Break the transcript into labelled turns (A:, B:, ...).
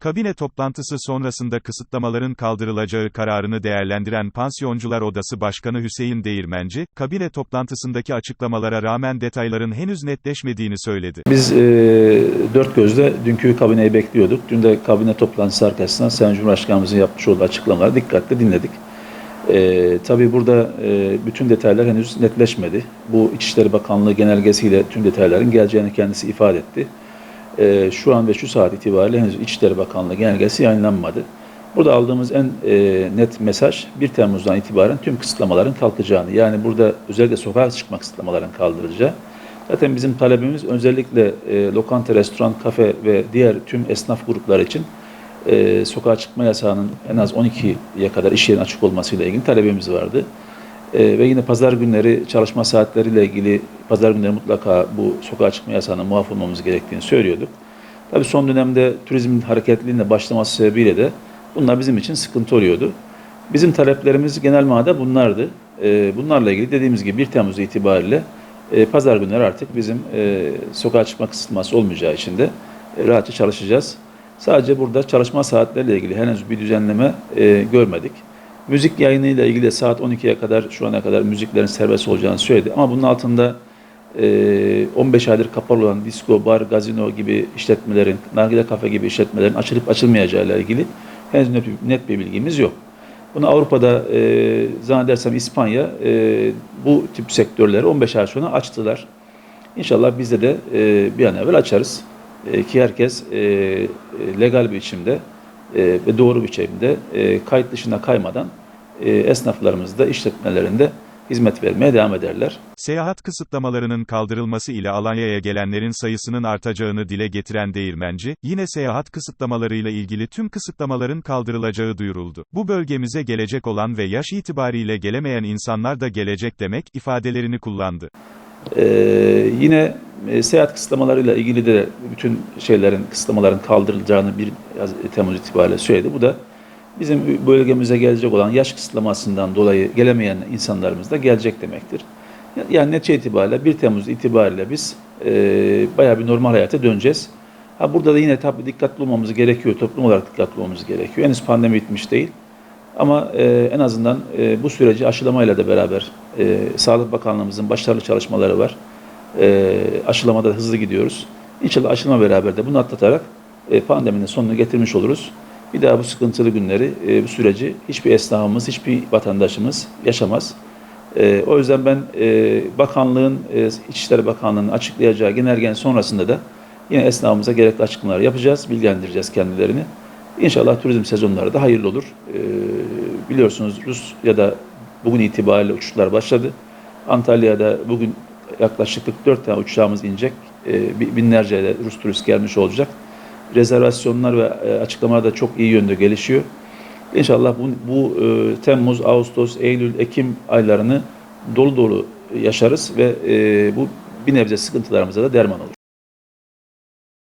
A: Kabine toplantısı sonrasında kısıtlamaların kaldırılacağı kararını değerlendiren Pansiyoncular Odası Başkanı Hüseyin Değirmenci, kabine toplantısındaki açıklamalara rağmen detayların henüz netleşmediğini söyledi.
B: Biz e, dört gözle dünkü kabineyi bekliyorduk. Dün de kabine toplantısı arkasından Sayın Cumhurbaşkanımızın yapmış olduğu açıklamaları dikkatle dinledik. E, tabii burada e, bütün detaylar henüz netleşmedi. Bu İçişleri Bakanlığı genelgesiyle tüm detayların geleceğini kendisi ifade etti. E, şu an ve şu saat itibariyle henüz İçişleri Bakanlığı genelgesi yayınlanmadı. Burada aldığımız en e, net mesaj 1 Temmuz'dan itibaren tüm kısıtlamaların kalkacağını. Yani burada özellikle sokağa çıkma kısıtlamaların kaldırılacağı. Zaten bizim talebimiz özellikle e, lokanta, restoran, kafe ve diğer tüm esnaf grupları için e, sokağa çıkma yasağının en az 12'ye kadar iş yerinin açık olmasıyla ilgili talebimiz vardı. E, ve yine pazar günleri çalışma saatleriyle ilgili pazar günleri mutlaka bu sokağa çıkma yasağına muaf olmamız gerektiğini söylüyorduk. Tabii son dönemde turizmin hareketliliğine başlaması sebebiyle de bunlar bizim için sıkıntı oluyordu. Bizim taleplerimiz genel manada bunlardı. E, bunlarla ilgili dediğimiz gibi 1 Temmuz itibariyle e, pazar günleri artık bizim e, sokağa çıkma kısıtlaması olmayacağı için de e, rahatça çalışacağız. Sadece burada çalışma saatleriyle ilgili henüz bir düzenleme e, görmedik. Müzik yayınıyla ilgili de saat 12'ye kadar şu ana kadar müziklerin serbest olacağını söyledi. Ama bunun altında e, 15 aydır kapalı olan disco, bar, gazino gibi işletmelerin, nargile kafe gibi işletmelerin açılıp açılmayacağı ile ilgili henüz net, net bir bilgimiz yok. Bunu Avrupa'da e, zannedersem İspanya e, bu tip sektörleri 15 ay sonra açtılar. İnşallah bizde de e, bir an evvel açarız. E, ki herkes e, legal bir biçimde e, ve doğru biçimde e, kayıt dışına kaymadan e, esnaflarımız da işletmelerinde hizmet vermeye devam ederler.
A: Seyahat kısıtlamalarının kaldırılması ile Alanya'ya gelenlerin sayısının artacağını dile getiren Değirmenci, yine seyahat kısıtlamalarıyla ilgili tüm kısıtlamaların kaldırılacağı duyuruldu. Bu bölgemize gelecek olan ve yaş itibariyle gelemeyen insanlar da gelecek demek ifadelerini kullandı.
B: Ee, yine e, seyahat kısıtlamalarıyla ilgili de bütün şeylerin kısıtlamaların kaldırılacağını 1 Yaz- Temmuz itibariyle söyledi. Bu da bizim bölgemize gelecek olan yaş kısıtlamasından dolayı gelemeyen insanlarımız da gelecek demektir. Ya- Yani netice itibariyle 1 Temmuz itibariyle biz e, bayağı bir normal hayata döneceğiz. Ha burada da yine tabii dikkatli olmamız gerekiyor, toplum olarak dikkatli olmamız gerekiyor. Henüz pandemi bitmiş değil. Ama e, en azından e, bu süreci aşılamayla da beraber e, Sağlık Bakanlığımızın başarılı çalışmaları var. E, aşılamada hızlı gidiyoruz. İnşallah aşılama beraber de bunu atlatarak e, pandeminin sonunu getirmiş oluruz. Bir daha bu sıkıntılı günleri, e, bu süreci hiçbir esnafımız, hiçbir vatandaşımız yaşamaz. E, o yüzden ben e, bakanlığın, e, İçişleri Bakanlığı'nın açıklayacağı genelgenin sonrasında da yine esnafımıza gerekli açıklamalar yapacağız, bilgilendireceğiz kendilerini. İnşallah turizm sezonları da hayırlı olur. Ee, biliyorsunuz Rusya'da bugün itibariyle uçuşlar başladı. Antalya'da bugün yaklaşık 44 tane uçağımız inecek. Ee, bi- binlerce de Rus turist gelmiş olacak. Rezervasyonlar ve e, açıklamalar da çok iyi yönde gelişiyor. İnşallah bu, bu e, Temmuz, Ağustos, Eylül, Ekim aylarını dolu dolu yaşarız ve e, bu bir nebze sıkıntılarımıza da derman olur.